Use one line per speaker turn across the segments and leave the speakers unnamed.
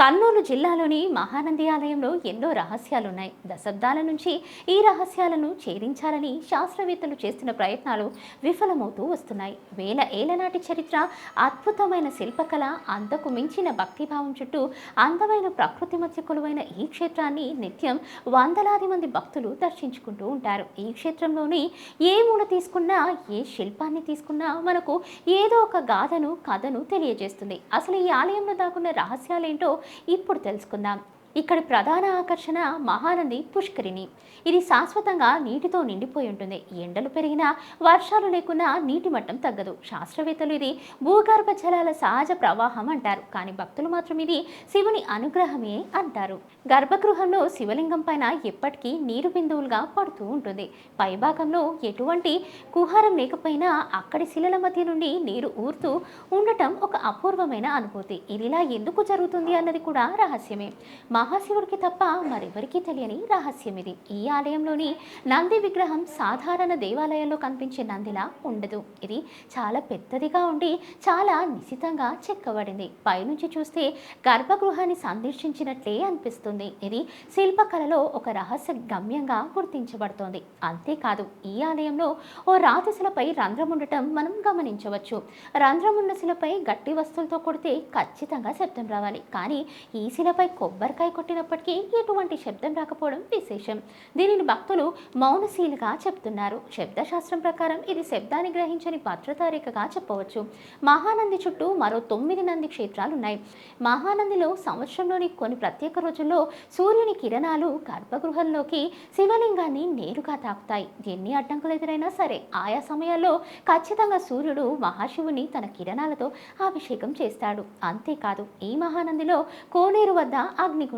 కర్నూలు జిల్లాలోని మహానంది ఆలయంలో ఎన్నో రహస్యాలున్నాయి. దశాబ్దాల నుంచి ఈ రహస్యాలను ఛేదించాలని శాస్త్రవేత్తలు చేస్తున్న ప్రయత్నాలు విఫలమవుతూ వస్తున్నాయి. వేల ఏళ్ళనాటి చరిత్ర అద్భుతమైన శిల్పకళ అంతకు మించిన భక్తిభావం చుట్టూ అందమైన ప్రకృతి మధ్య కొలువైన ఈ క్షేత్రాన్ని నిత్యం వందలాది మంది భక్తులు దర్శించుకుంటూ ఉంటారు. ఈ క్షేత్రంలోని ఏ మూల తీసుకున్నా ఏ శిల్పాన్ని తీసుకున్నా మనకు ఏదో ఒక గాథను కథను తెలియజేస్తుంది. అసలు ఈ ఆలయంలో దాగున్న రహస్యాలేంటో ఇప్పుడు తెలుసుకుందాం. ఇక్కడ ప్రధాన ఆకర్షణ మహానంది పుష్కరిణి. ఇది శాశ్వతంగా నీటితో నిండిపోయి ఉంటుంది. ఎండలు పెరిగినా వర్షాలు లేకున్నా నీటి మట్టం తగ్గదు. శాస్త్రవేత్తలు ఇది భూగర్భ జలాల సహజ ప్రవాహం అంటారు. కానీ భక్తులు మాత్రం ఇది శివుని అనుగ్రహమే అంటారు. గర్భగృహంలో శివలింగం పైన ఎప్పటికీ నీరు బిందువులుగా పడుతూ ఉంటుంది. పైభాగంలో ఎటువంటి కుహారం లేకపోయినా అక్కడి శిలల మధ్య నుండి నీరు ఊరుతూ ఉండటం ఒక అపూర్వమైన అనుభూతి. ఇదిలా ఎందుకు జరుగుతుంది అన్నది కూడా రహస్యమే. మహాశివుడికి తప్ప మరెవరికీ తెలియని రహస్యం ఇది ఈ ఆలయంలోని నంది విగ్రహం సాధారణ దేవాలయాల్లో కనిపించే నందిలా ఉండదు. ఇది చాలా పెద్దదిగా ఉండి చాలా నిశితంగా చెక్కబడింది. పైనుంచి చూస్తే గర్భగృహాన్ని సందర్శించినట్లే అనిపిస్తుంది. ఇది శిల్పకళలో ఒక రహస్య గమ్యంగా గుర్తించబడుతోంది. అంతేకాదు ఈ ఆలయంలో ఓ రాతిశిలపై రంధ్రం ఉండటం మనం గమనించవచ్చు. రంధ్రం ఉన్న శిలపై గట్టి వస్తువులతో కొడితే ఖచ్చితంగా శబ్దం రావాలి. కానీ ఈ శిలపై కొబ్బరికాయ కొట్టినప్పటికీ ఎటువంటి శబ్దం రాకపోవడం విశేషం. దీనిని భక్తులు మౌనశీలుగా చెప్తున్నారు. శబ్దశాస్త్రం ప్రకారం ఇది శబ్దాన్ని గ్రహించని భద్రతా చెప్పవచ్చు. మహానంది చుట్టూ మరో తొమ్మిది నంది క్షేత్రాలు ఉన్నాయి మహానందిలో సంవత్సరంలోని కొన్ని ప్రత్యేక రోజుల్లో సూర్యుని కిరణాలు గర్భగృహంలోకి శివలింగాన్ని నేరుగా తాకుతాయి. ఎన్ని అడ్డంకులు ఎదురైనా సరే ఆయా సమయాల్లో ఖచ్చితంగా సూర్యుడు మహాశివుని తన కిరణాలతో అభిషేకం చేస్తాడు. అంతేకాదు ఈ మహానందిలో కోనేరు వద్ద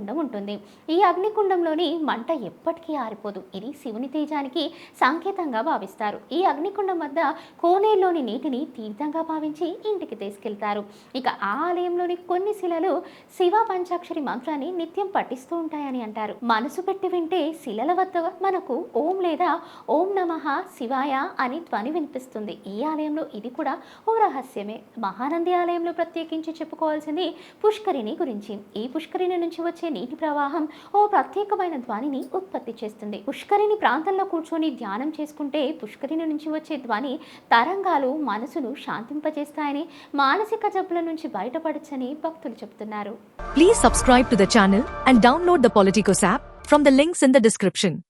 అగ్నికుండం ఉంటుంది. ఈ అగ్నికుండంలోని మంట ఎప్పటికీ ఆరిపోదు. ఇది శివుని తేజానికి సంకేతంగా భావిస్తారు. ఈ అగ్నికుండం వద్ద కోనేరులోని నీటిని తీర్థంగా భావించి ఇంటికి తీసుకెళ్తారు. ఇక ఆ ఆలయంలోని కొన్ని శిలలు శివ పంచాక్షరి మంత్రాన్ని నిత్యం పఠిస్తూ ఉంటాయని అంటారు. మనసు పెట్టి వింటే శిలల వద్ద మనకు ఓం లేదా ఓం నమః శివాయ అని ధ్వని వినిపిస్తుంది. ఈ ఆలయంలో ఇది కూడా ఓ రహస్యమే. మహానంది ఆలయంలో ప్రత్యేకించి చెప్పుకోవాల్సింది పుష్కరిణి గురించి. ఈ పుష్కరిణి నుంచి వచ్చే నీటి ప్రవాహం ఓ ప్రత్యేకమైన ధ్వనిని ఉత్పత్తి చేస్తుంది. పుష్కరిణి ప్రాంతంలో కూర్చొని ధ్యానం చేసుకుంటే పుష్కరిణి నుంచి వచ్చే ధ్వని తరంగాలు మనసును శాంతింపజేస్తాయని మానసిక జబ్బుల నుంచి బయటపడచ్చని భక్తులు చెబుతున్నారు.
Please subscribe to the channel and download the Politicos app from the links in the description